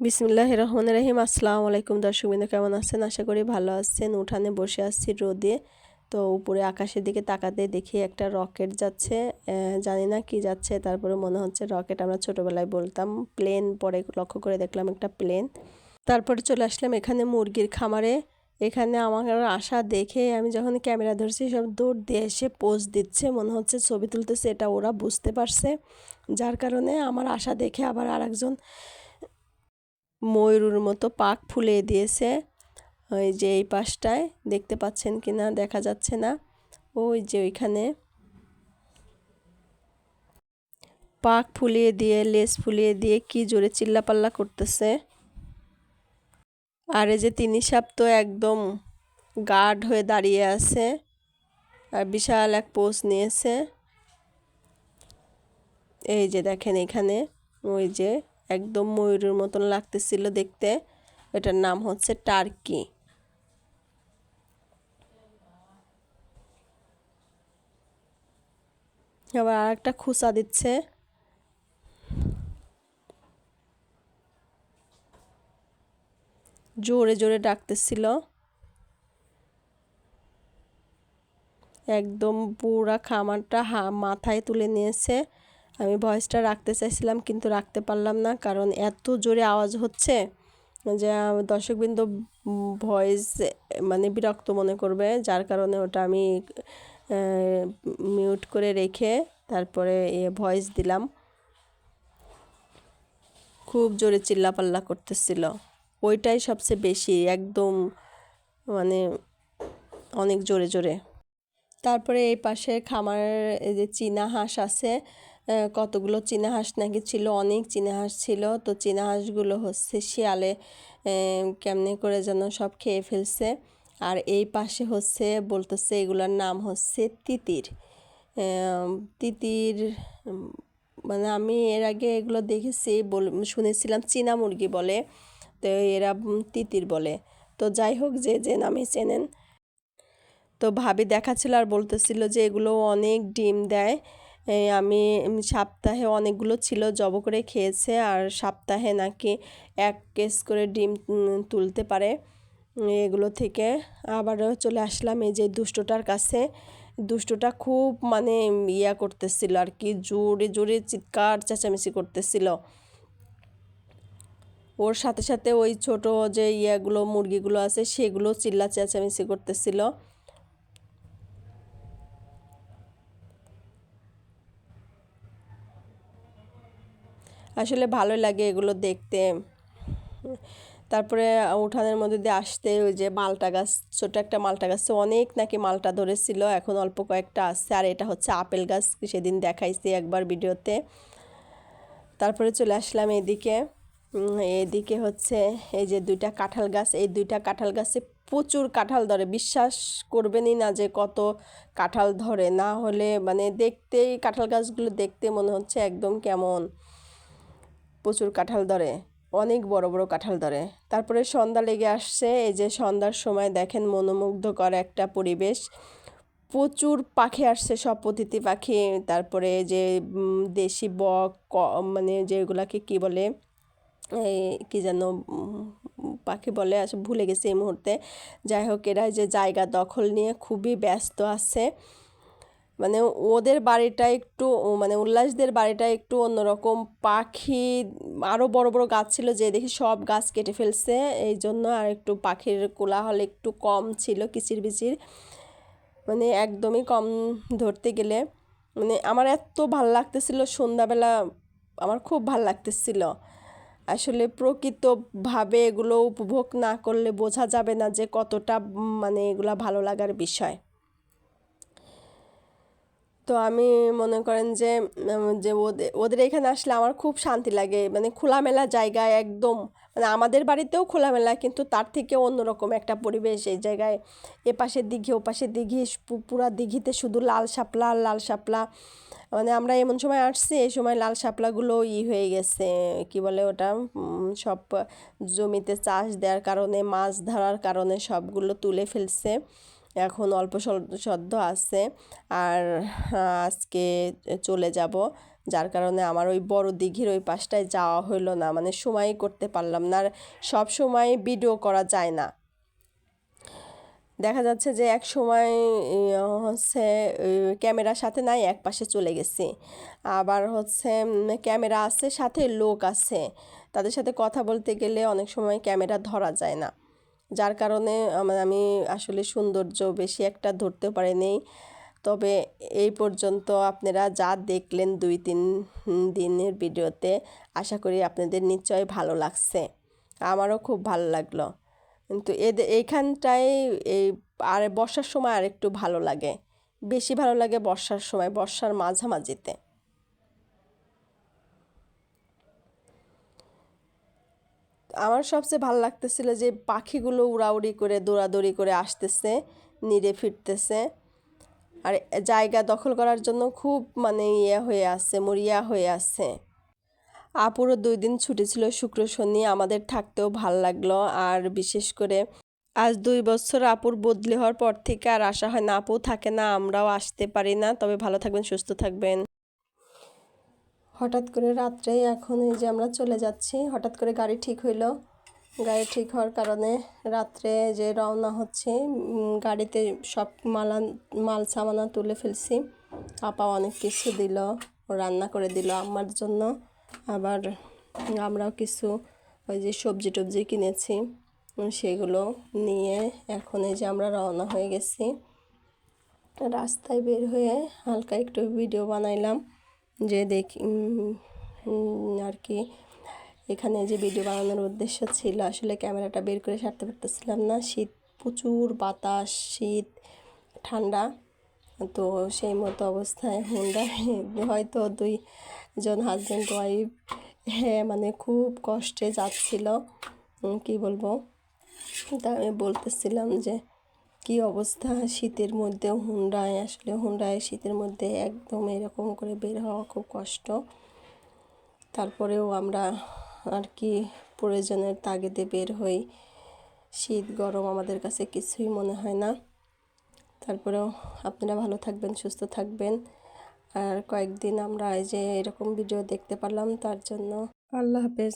বিসমিল্লাহ রহমান রহিম। আসসালামু আলাইকুম দর্শকবৃন্দ, কেমন আছেন? আশা করি ভালো আছেন। উঠানে বসে আসছি রোদে। তো উপরে আকাশের দিকে তাকাতে দেখি একটা রকেট যাচ্ছে। জানি না কি যাচ্ছে। তারপরে মনে হচ্ছে রকেট আমরা ছোটোবেলায় বলতাম। প্লেন পরে লক্ষ্য করে দেখলাম একটা প্লেন। তারপরে চলে আসলাম এখানে মুরগির খামারে। এখানে আমার আশা দেখে আমি যখন ক্যামেরা ধরছি, সব দৌড় দিয়ে এসে পোজ দিচ্ছে। মনে হচ্ছে ছবি তুলতেছে, এটা ওরা বুঝতে পারছে। যার কারণে আমার আশা দেখে আবার আরেকজন ময়ূরের মতো পাক ফুলিয়ে দিয়েছে। ওই যে এই পাশটায়, দেখতে পাচ্ছেন কি না দেখা যাচ্ছে না। ওই যে ওইখানে। পাক ফুলিয়ে দিয়ে লেস ফুলিয়ে দিয়ে কি জোরে চিল্লাপাল্লা করতেছে। আর এই যে তিনি সাপ তো একদম গার্ড হয়ে দাঁড়িয়ে আছে আর বিশাল এক পোজ নিয়েছে। এই যে দেখেন এখানে, ওই যে একদম ময়ূরের মতন লাগতেছিল দেখতে। এটার নাম হচ্ছে টার্কি। আবার আর একটা খুসা দিচ্ছে। জোরে জোরে ডাকতেছিল। একদম পুরা খামারটা হা, মাথায় তুলে নিয়েছে। আমি ভয়েসটা রাখতে চাইছিলাম, কিন্তু রাখতে পারলাম না, কারণ এত জোরে আওয়াজ হচ্ছে যে দর্শকবৃন্দ ভয়েস মানে বিরক্ত মনে করবে, যার কারণে ওটা আমি মিউট করে রেখে তারপরে ভয়েস দিলাম। খুব জোরে চিল্লাপাল্লা করতেছিল। ওইটাই সবচেয়ে বেশি, একদম মানে অনেক জোরে জোরে। তারপরে এই পাশে খামার যে চীনা হাঁস আছে কতগুলো চীনা হাঁস নাকি ছিল? অনেক চীনা হাঁস ছিল। তো চীনা হাঁসগুলো হচ্ছে শিয়ালে কেমনে করে যেন সব খেয়ে ফেলছে। আর এই পাশে হচ্ছে, বলতেছে এগুলোর নাম হচ্ছে তিতির। তিতির মানে আমি এর আগে এগুলো দেখেছি, বল, শুনেছিলাম চীনা মুরগি বলে, তো এরা তিতির বলে। তো যাই হোক, যে যে নামে চেনেন। তো ভাবি দেখাচ্ছিল আর বলতেছিল যে এগুলো অনেক ডিম দেয়। আমি সপ্তাহে অনেকগুলো ছিল, জব করে খেয়েছে, আর সপ্তাহে নাকি এক কেস করে ডিম তুলতে পারে। এগুলো থেকে আবারও চলে আসলাম এই যে দুষ্টটার কাছে। দুষ্টটা খুব মানে ইয়া করতেছিল আর কি, জোরে জোরে চিৎকার চেঁচামেচি করতেছিল। ওর সাথে সাথে ওই ছোট যে ইয়াগুলো, মুরগিগুলো আছে, সেগুলো চিল্লা চেঁচামেচি করতেছিল। আসলে ভালো লাগে এগুলো দেখতে। তারপরে উঠানের মধ্যে দিয়ে আসতে ওই যে মালটা গাছ ছোট একটা মালটা গাছে অনেক নাকি মালটা ধরেছিল, এখন অল্প কয়েকটা আসছে আর এটা হচ্ছে আপেল গাছ, সেদিন দেখাইছি একবার ভিডিওতে। তারপরে চলে আসলাম এদিকে এদিকে হচ্ছে এই যে দুইটা কাঁঠাল গাছ, এই দুইটা কাঁঠাল গাছে প্রচুর কাঁঠাল ধরে, বিশ্বাস করবেনই না যে কত কাঁঠাল ধরে, না হলে মানে দেখতেই, কাঁঠাল গাছগুলো দেখতে মনে হচ্ছে একদম কেমন। প্রচুর কাঁঠাল ধরে, অনেক বড় বড় কাঁঠাল ধরে। তারপরে সন্ধ্যা লেগে আসছে, এই যে সন্ধ্যার সময় দেখেন মনোমুগ্ধকর একটা পরিবেশ। প্রচুর পাখি আসছে, সব প্রতিটি পাখি। তারপরে যে দেশি বক মানে যেগুলাকে কি বলে, এই কী যেন পাখি বলে আসলে ভুলে গেছে এই মুহূর্তে। যাই হোক, এরা যে জায়গা দখল নিয়ে খুবই ব্যস্ত আছে। মানে ওদের বাড়িটা একটু মানে উল্লাসদের বাড়িটা একটু অন্যরকম। পাখি আরও বড় বড় গাছ ছিল যে দেখি সব গাছ কেটে ফেলছে। এই জন্য আর একটু পাখির কোলাহল একটু কম ছিল, কিচির বিচির। মানে একদমই কম ধরতে গেলে। মানে আমার এত ভালো লাগতেছিল সন্ধ্যাবেলা, আমার খুব ভালো লাগতেছিল। আসলে প্রকৃতভাবে এগুলো উপভোগ না করলে বোঝা যাবে না যে কতটা মানে এগুলা ভালো লাগার বিষয়। তো আমি মনে করেন যে যে ওদের ওদের এখানে আসলে আমার খুব শান্তি লাগে। মানে খোলামেলা জায়গায় একদম মানে আমাদের বাড়িতেও খোলামেলা কিন্তু তার থেকে অন্যরকম একটা পরিবেশ এই জায়গায়। এপাশের দিঘি, ওপাশের দিঘি পুরা দিঘিতে শুধু লাল শাপলা লাল শাপলা। মানে আমরা এমন সময় আসছি, এই সময় লাল শাপলাগুলো ই হয়ে গেছে, কি বলে ওটা? সব জমিতে চাষ দেওয়ার কারণে, মাছ ধরার কারণে সবগুলো তুলে ফেলছে। এখন অল্প সদ্য আছে। আর আজকে চলে যাব। যার কারণে আমার ওই বড় দিঘির ওই পাশটায় যাওয়া হইল না। মানে সময়ই করতে পারলাম না। আর সব সময় ভিডিও করা যায় না। দেখা যাচ্ছে যে এক সময় ইয়ে, হচ্ছে ক্যামেরার সাথে নাই এক পাশে চলে গেছি। আবার হচ্ছে ক্যামেরা আছে সাথে লোক আছে। তাদের সাথে কথা বলতে গেলে অনেক সময় ক্যামেরা ধরা যায় না। যার কারণে আমি আসলে সৌন্দর্য বেশি একটা ধরতে পারিনি। তবে এই পর্যন্ত আপনারা যা দেখলেন দুই তিন দিনের ভিডিওতে, আশা করি আপনাদের নিশ্চয়ই ভালো লাগছে। আমারও খুব ভালো লাগল। কিন্তু এদের এইখানটায় এই আর বর্ষার সময় আর একটু ভালো লাগে। বেশি ভালো লাগে বর্ষার সময়, বর্ষার মাঝামাঝিতে। আমার সবচেয়ে ভালো লাগতেছিল যে পাখিগুলো উড়াউড়ি করে, দৌড়াদৌড়ি করে আসতেছে নিরে ফিরতেছে। আর জায়গা দখল করার জন্য খুব মানে ইয়ে হয়ে আছে, মরিয়া হয়ে আছে। আপুরও দুই দিন ছুটি ছিল, শুক্র, শনি, আমাদের থাকতেও ভালো লাগল। আর বিশেষ করে আজ দুই বছর আপুর বদলি হওয়ার পর থেকে আর আসা হয় না, আপু থাকে না, আমরাও আসতে পারি না। তবে ভালো থাকবেন, সুস্থ থাকবেন। হঠাৎ করে রাত্রে এখন এই যে আমরা চলে যাচ্ছি, হঠাৎ করে গাড়ি ঠিক হইল। গাড়ি ঠিক হওয়ার কারণে রাত্রে যে রওনা হচ্ছে গাড়িতে সব মালান মাল সামানা তুলে ফেলছি। আপা অনেক কিছু দিল রান্না করে দিল আমার জন্য। আবার আমরাও কিছু ওই যে সবজি টবজি কিনেছি, সেগুলো নিয়ে এখন এই যে আমরা রওনা হয়ে গেছি। রাস্তায় বের হয়ে হালকা একটু ভিডিও বানাইলাম। যে দেখি আর কি, এখানে যে ভিডিও বানানোর উদ্দেশ্য ছিল, আসলে ক্যামেরাটা বের করে সারতে পারতেছিলাম না। শীত, প্রচুর বাতাস, শীত, ঠান্ডা। তো সেই মতো অবস্থায় হুন্ডা হয়তো দুই জন হাজব্যান্ড ওয়াইফ হ্যাঁ মানে খুব কষ্টে যাচ্ছিল। কি বলব? তা আমি বলতেছিলাম যে কি অবস্থা? শীতের মধ্যে হুন্ডায় আসলে হুন্ডায় শীতের মধ্যে একদম এরকম করে বের হওয়া খুব কষ্ট। তারপরেও আমরা আর কি প্রয়োজনের তাগিদে বের হই। শীত, গরম আমাদের কাছে কিছুই মনে হয় না। তারপরেও আপনারা ভালো থাকবেন, সুস্থ থাকবেন। আর কয়েকদিন আমরা এই যে এরকম ভিডিও দেখতে পারলাম, তার জন্য আল্লাহ হাফেজ।